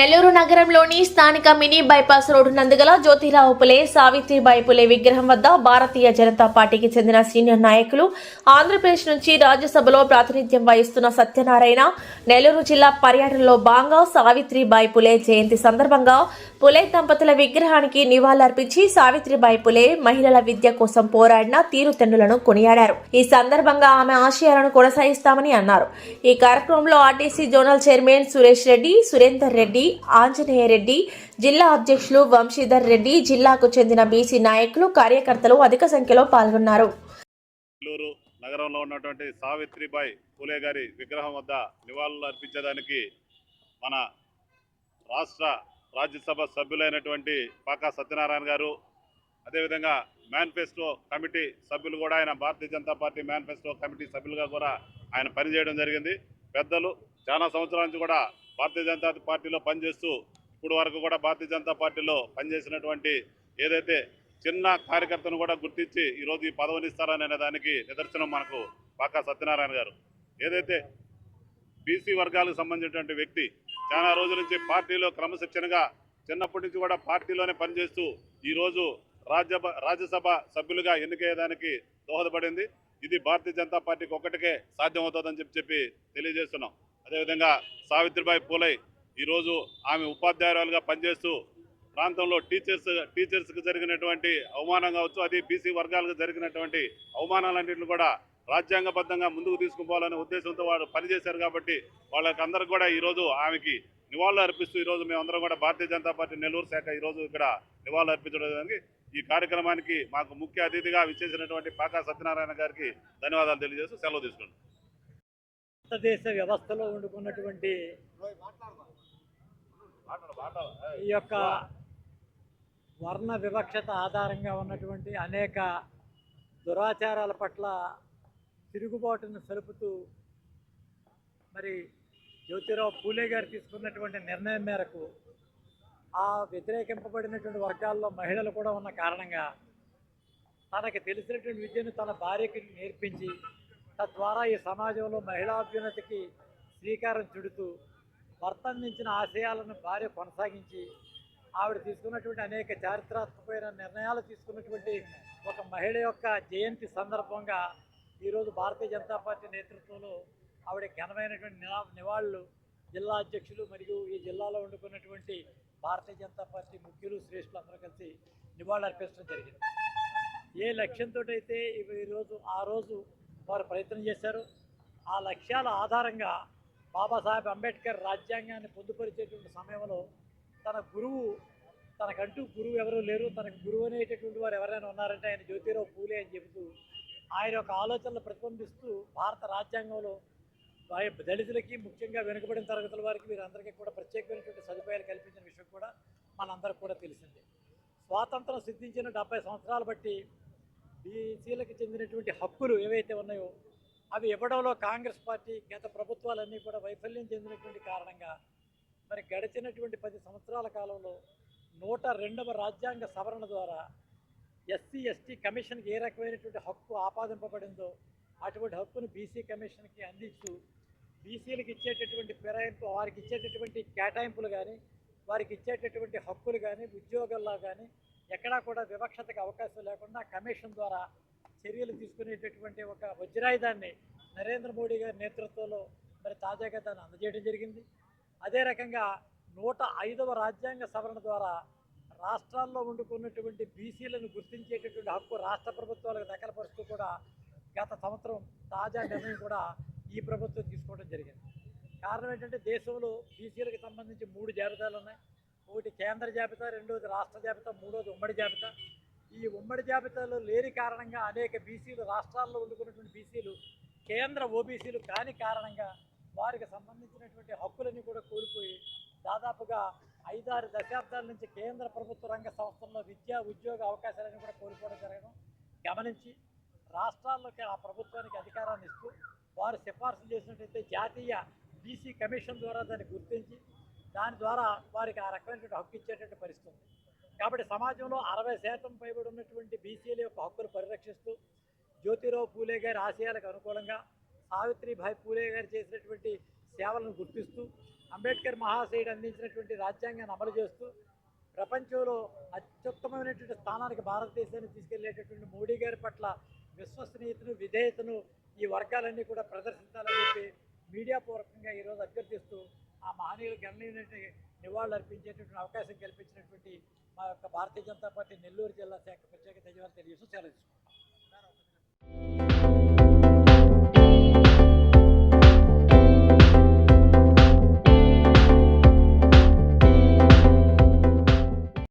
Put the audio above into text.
నెల్లూరు నగరంలోని స్థానిక mini bypass road నందుగల జ్యోతిరావు పులే సావిత్రిబాయి పులే విగ్రహం వద్ద భారతీయ జనతా పార్టీకి చెందిన సీనియర్ నాయకులు ఆంధ్రప్రదేశ్ నుంచి రాజ్యసభలో ప్రాతినిధ్యం వహిస్తున్న సత్యనారాయణ నెల్లూరు జిల్లా పర్యటనలో భాగంగా సావిత్రిబాయి పులే జయంతి సందర్భంగా పులే దంపతుల విగ్రహానికి నివాళులర్పించి సావిత్రిబాయి పులే మహిళల విద్య కోసం పోరాడిన తీరుతెన్నులను కొనియాడారు. ఈ సందర్భంగా ఆమె ఆశయాలను కొనసాగిస్తామని అన్నారు. ఈ కార్యక్రమంలో RTC zonal chairman Suresh Reddy Surender Reddy Anjaneya Reddy జిల్లా అధ్యక్షులు వంశీధర్ రెడ్డి జిల్లాకు చెందిన బీసీ నాయకులు కార్యకర్తలు అధిక సంఖ్యలో పాల్గొన్నారు. నెల్లూరు నగరంలో ఉన్నటువంటి సావిత్రిబాయి పూలే గారి విగ్రహం వద్ద నివాళులు అర్పించడానికి మన రాష్ట్ర రాజ్యసభ సభ్యులైనటువంటి పాకా సత్యనారాయణ గారు అదేవిధంగా మేనిఫెస్టో కమిటీ సభ్యులు కూడా ఆయన Bharatiya Janata Party manifesto committee సభ్యులుగా కూడా ఆయన పనిచేయడం జరిగింది. పెద్దలు చాలా సంవత్సరాల నుంచి కూడా భారతీయ జనతా పార్టీలో పనిచేస్తూ ఇప్పుడు వరకు కూడా భారతీయ జనతా పార్టీలో పనిచేసినటువంటి ఏదైతే చిన్న కార్యకర్తను కూడా గుర్తించి ఈరోజు ఈ పదవిని ఇస్తారనే దానికి నిదర్శనం మనకు పాకా సత్యనారాయణ గారు. ఏదైతే బీసీ వర్గాలకు సంబంధించినటువంటి వ్యక్తి చాలా రోజుల నుంచి పార్టీలో క్రమశిక్షణగా చిన్నప్పటి నుంచి కూడా పార్టీలోనే పనిచేస్తూ ఈరోజు రాజ్యసభ రాజ్యసభ సభ్యులుగా ఎన్నికయ్యేదానికి దోహదపడింది. ఇది భారతీయ జనతా పార్టీకి ఒక్కటికే సాధ్యమవుతుందని చెప్పి చెప్పి తెలియజేస్తున్నాం. అదేవిధంగా సావిత్రిబాయి పూలై ఈరోజు ఆమె ఉపాధ్యాయురాలుగా పనిచేస్తూ ప్రాంతంలో టీచర్స్ టీచర్స్కి జరిగినటువంటి అవమానం కావచ్చు అది బీసీ వర్గాలకు జరిగినటువంటి అవమానాలన్నింటిని కూడా రాజ్యాంగబద్ధంగా ముందుకు తీసుకుపోవాలనే ఉద్దేశంతో వారు పనిచేశారు కాబట్టి వాళ్ళకి అందరికి కూడా ఈరోజు ఆమెకి నివాళులు అర్పిస్తూ ఈరోజు మేమందరం కూడా భారతీయ జనతా పార్టీ నెల్లూరు శాఖ ఈరోజు ఇక్కడ నివాళులు అర్పించడానికి ఈ కార్యక్రమానికి మాకు ముఖ్య అతిథిగా విచ్చేసినటువంటి పాకా సత్యనారాయణ గారికి ధన్యవాదాలు తెలియజేస్తూ సెలవు తీసుకుంటాం భారతదేశ వ్యవస్థలో వండుకున్నటువంటి ఈ యొక్క వర్ణ వివక్షత ఆధారంగా ఉన్నటువంటి అనేక దురాచారాల పట్ల తిరుగుబాటును సలుపుతూ మరి జ్యోతిరావు పూలే గారు తీసుకున్నటువంటి నిర్ణయం మేరకు ఆ వ్యతిరేకింపబడినటువంటి వర్గాల్లో మహిళలు కూడా ఉన్న కారణంగా తనకి తెలిసినటువంటి విద్యను తన భార్యకి నేర్పించి తద్వారా ఈ సమాజంలో మహిళాభ్యున్నతికి శ్రీకారం చుడుతూ భర్త అందించిన ఆశయాలను భార్య కొనసాగించి ఆవిడ తీసుకున్నటువంటి అనేక చారిత్రాత్మకమైన నిర్ణయాలు తీసుకున్నటువంటి ఒక మహిళ యొక్క జయంతి సందర్భంగా ఈరోజు భారతీయ జనతా పార్టీ నేతృత్వంలో ఆవిడ ఘనమైనటువంటి నివాళులు జిల్లా అధ్యక్షులు మరియు ఈ జిల్లాలో వండుకున్నటువంటి భారతీయ జనతా పార్టీ ముఖ్యులు శ్రేష్ఠులు అందరూ కలిసి నివాళులర్పించడం జరిగింది. ఏ లక్ష్యంతో అయితే ఇవి ఈరోజు ఆ రోజు వారు ప్రయత్నం చేశారు ఆ లక్ష్యాల ఆధారంగా బాబాసాహెబ్ అంబేద్కర్ రాజ్యాంగాన్ని పొందుపరిచేటువంటి సమయంలో తన గురువు తనకంటూ గురువు ఎవరూ లేరు తనకు గురువు అనేటటువంటి వారు ఎవరైనా ఉన్నారంటే ఆయన జ్యోతిరావు పూలే అని చెబుతూ ఆయన యొక్క ఆలోచనలు ప్రతిబింబిస్తూ భారత రాజ్యాంగంలో దళితులకి ముఖ్యంగా వెనుకబడిన తరగతుల వారికి వీరందరికీ కూడా ప్రత్యేకమైనటువంటి సదుపాయాలు కల్పించిన విషయం కూడా మనందరికి కూడా తెలిసిందే. స్వాతంత్రం సిద్ధించిన డెబ్బై సంవత్సరాలు బట్టి బీసీలకు చెందినటువంటి హక్కులు ఏవైతే ఉన్నాయో అవి ఇవ్వడంలో కాంగ్రెస్ పార్టీ గత ప్రభుత్వాలన్నీ కూడా వైఫల్యం చెందినటువంటి కారణంగా మరి గడిచినటువంటి పది సంవత్సరాల కాలంలో నూట రెండవ రాజ్యాంగ సవరణ ద్వారా ఎస్సీ ఎస్టీ కమిషన్కి ఏ రకమైనటువంటి హక్కు ఆపాదింపబడిందో అటువంటి హక్కును బీసీ కమిషన్కి అందిస్తూ బీసీలకు ఇచ్చేటటువంటి ఫిరాయింపు వారికి ఇచ్చేటటువంటి కేటాయింపులు కానీ వారికి ఇచ్చేటటువంటి హక్కులు కానీ ఉద్యోగాల్లో కానీ ఎక్కడా కూడా వివక్షతకు అవకాశం లేకుండా కమిషన్ ద్వారా చర్యలు తీసుకునేటటువంటి ఒక వజ్రాయుధాన్ని నరేంద్ర మోడీ గారి నేతృత్వంలో మరి తాజాగా దాన్ని అందజేయడం జరిగింది. అదే రకంగా నూట ఐదవ రాజ్యాంగ సవరణ ద్వారా రాష్ట్రాల్లో ఉండుకున్నటువంటి బీసీలను గుర్తించేటటువంటి హక్కు రాష్ట్ర ప్రభుత్వాలకు దఖలపరుస్తూ కూడా గత సంవత్సరం తాజా నిర్ణయం కూడా ఈ ప్రభుత్వం తీసుకోవడం జరిగింది. కారణం ఏంటంటే దేశంలో బీసీలకు సంబంధించి మూడు జాబితాలు ఉన్నాయి. ఒకటి కేంద్ర జాబితా రెండోది రాష్ట్ర జాబితా మూడోది ఉమ్మడి జాబితా. ఈ ఉమ్మడి జాబితాలో లేని కారణంగా అనేక బీసీలు రాష్ట్రాల్లో ఉండుకున్నటువంటి బీసీలు కేంద్ర ఓబీసీలు కాని కారణంగా వారికి సంబంధించినటువంటి హక్కులన్నీ కూడా కోల్పోయి దాదాపుగా ఐదారు దశాబ్దాల నుంచి కేంద్ర ప్రభుత్వ రంగ సంస్థల్లో విద్యా ఉద్యోగ అవకాశాలను కూడా కోల్పోవడం జరగడం గమనించి రాష్ట్రాల్లోకి ఆ ప్రభుత్వానికి అధికారాన్ని వారు సిఫార్సు చేసినట్టయితే జాతీయ బీసీ కమిషన్ ద్వారా దాన్ని గుర్తించి దాని ద్వారా వారికి ఆ రకమైనటువంటి హక్కు ఇచ్చేటట్టు పరిస్థితి కాబట్టి సమాజంలో అరవై శాతం పైబడి ఉన్నటువంటి బీసీల యొక్క హక్కులు పరిరక్షిస్తూ జ్యోతిరావు పూలే గారి ఆశయాలకు అనుకూలంగా సావిత్రిభాయ్ పూలే గారు చేసినటువంటి సేవలను గుర్తిస్తూ అంబేద్కర్ మహాశయుడు అందించినటువంటి రాజ్యాంగాన్ని అమలు చేస్తూ ప్రపంచంలో అత్యుత్తమైనటువంటి స్థానానికి భారతదేశాన్ని తీసుకెళ్ళేటటువంటి మోడీ గారి పట్ల విశ్వసనీయతను విధేయతను ఈ వర్గాలన్నీ కూడా ప్రదర్శించాలని చెప్పి మీడియా పూర్వకంగా ఈరోజు అభ్యర్థిస్తూ ఆ మహనీయులు గణనీయమైన నివాళులు అర్పించేటటువంటి అవకాశం కల్పించినటువంటి మా యొక్క భారతీయ జనతా పార్టీ నెల్లూరు జిల్లా శాఖ ప్రత్యేక ధన్యవాదాలు తెలియజేస్తూ సెలవు తీసుకుంటాం